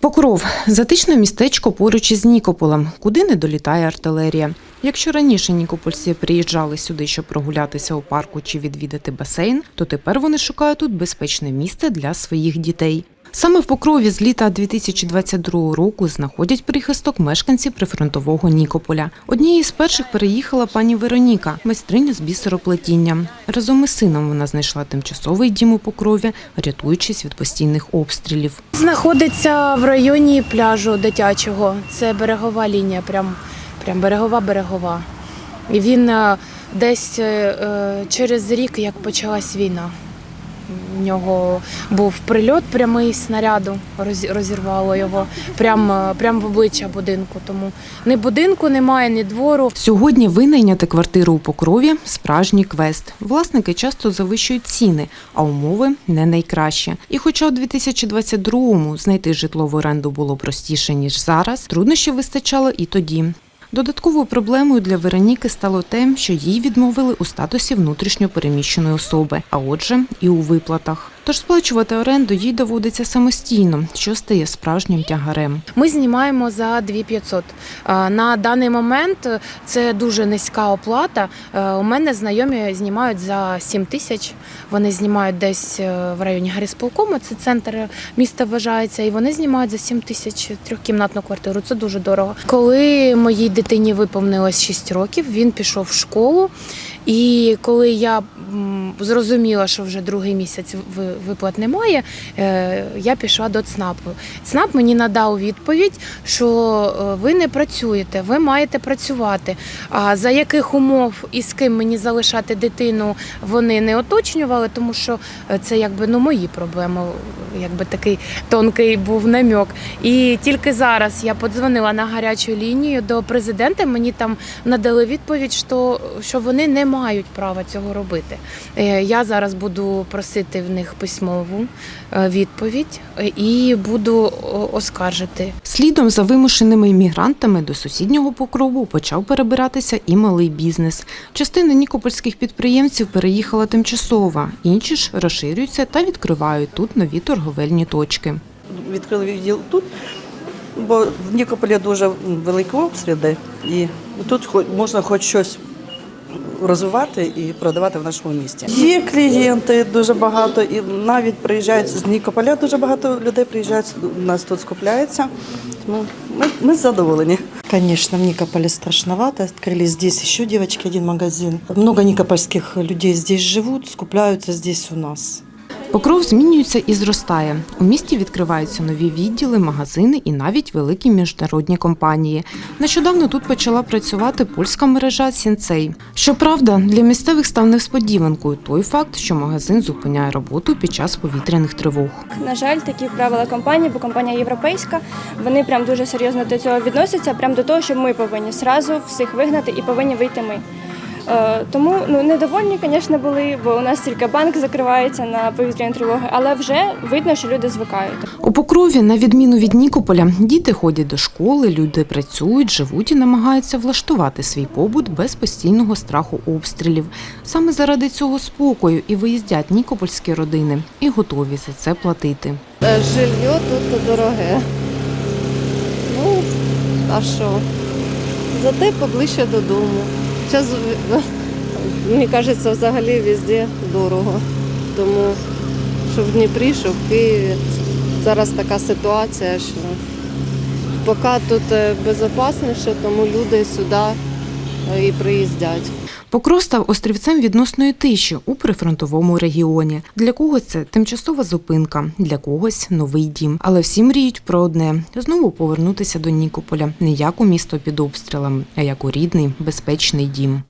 Покров затишне містечко поруч із Нікополем, куди не долітає артилерія. Якщо раніше нікопольці приїжджали сюди, щоб прогулятися у парку чи відвідати басейн, то тепер вони шукають тут безпечне місце для своїх дітей. Саме в Покрові з літа 2022 року знаходять прихисток мешканці прифронтового Нікополя. Однією з перших переїхала пані Вероніка, майстриня з бісероплетіння. Разом із сином вона знайшла тимчасовий дім у Покрові, рятуючись від постійних обстрілів. Знаходиться в районі пляжу дитячого. Це берегова лінія, прям, прям берегова берегова. І він е, десь е, е, через рік, як почалась війна. В нього був прильот прямий снаряду, розірвало його прямо прям в обличчя будинку. Тому ні будинку немає, ні двору. Сьогодні винайняти квартиру у Покрові – справжній квест. Власники часто завищують ціни, а умови не найкращі. І хоча у 2022-му знайти житло в оренду було простіше, ніж зараз, труднощів вистачало і тоді. Додатковою проблемою для Вероніки стало те, що їй відмовили у статусі внутрішньо переміщеної особи, а отже, і у виплатах. Тож сплачувати оренду їй доводиться самостійно, що стає справжнім тягарем. Ми знімаємо за 2500. Е, На даний момент це дуже низька оплата. У мене знайомі знімають за 7 тисяч. Вони знімають десь е, в районі Гарисполкому, це центр міста вважається, і вони знімають за 7 тисяч трьохкімнатну квартиру. Це дуже дорого. Коли моїй дитині виповнилось 6 років, він пішов в школу. І коли я зрозуміла, що вже другий місяць виплат немає, е, я пішла до ЦНАПу. ЦНАП мені надав відповідь, що е, ви не працюєте, ви маєте працювати. А за яких умов і з ким мені залишати дитину, вони не уточнювали, тому що е, це якби ну мої проблеми, якби такий тонкий був намек. І тільки зараз я подзвонила на гарячу лінію до президента. Мені там надали відповідь, що, що вони не мають права цього робити. Е, Я зараз буду просити в них письмову е, відповідь е, і буду оскаржити. Слідом за вимушеними іммігрантами до сусіднього покрову почав перебиратися і малий бізнес. Частина нікопольських підприємців переїхала тимчасово, інші ж розширюються та відкривають тут нові торговельні точки. відкрили відділ тут, бо в Нікополі дуже великі обстріли, і тут можна хоч щось розвивати і продавати в нашому місті. Є клієнти дуже багато, і навіть приїжджають з Нікополя. Дуже багато людей приїжджають у нас тут скупляється. Тому ми, ми задоволені. Конечно, в Никополе страшновато. Открыли здесь еще, девочки, один магазин. Много никопольских людей здесь живут, скупляются здесь у нас. Покров змінюється і зростає. У місті відкриваються нові відділи, магазини і навіть великі міжнародні компанії. Нещодавно тут почала працювати польська мережа Сінцей. Щоправда, для місцевих став несподіванкою той факт, що магазин зупиняє роботу під час повітряних тривог. На жаль, такі правила компанії, бо компанія європейська, вони прям дуже серйозно до цього відносяться, прям до того, що ми повинні зразу всіх вигнати і повинні вийти ми. Е, Тому ну недовольні, звісно, були, бо у нас тільки банк закривається на повітряні тривоги, але вже видно, що люди звикають. У Покрові, на відміну від Нікополя, діти ходять до школи, люди працюють, живуть і намагаються влаштувати свій побут без постійного страху обстрілів. Саме заради цього спокою і виїздять нікопольські родини і готові за це платити. Е, Жилье тут дороге. Ну, а що? Зате поближче додому. Зараз, мені кажеться, взагалі везде дорого. Тому що в Дніпрі, що в Києві. Зараз така ситуація, що поки тут е, безпечніше, тому люди сюди е, і приїздять. Покров став острівцем відносної тиші у прифронтовому регіоні. Для когось це тимчасова зупинка, для когось новий дім. Але всі мріють про одне знову повернутися до Нікополя не як у місто під обстрілами, а як у рідний безпечний дім.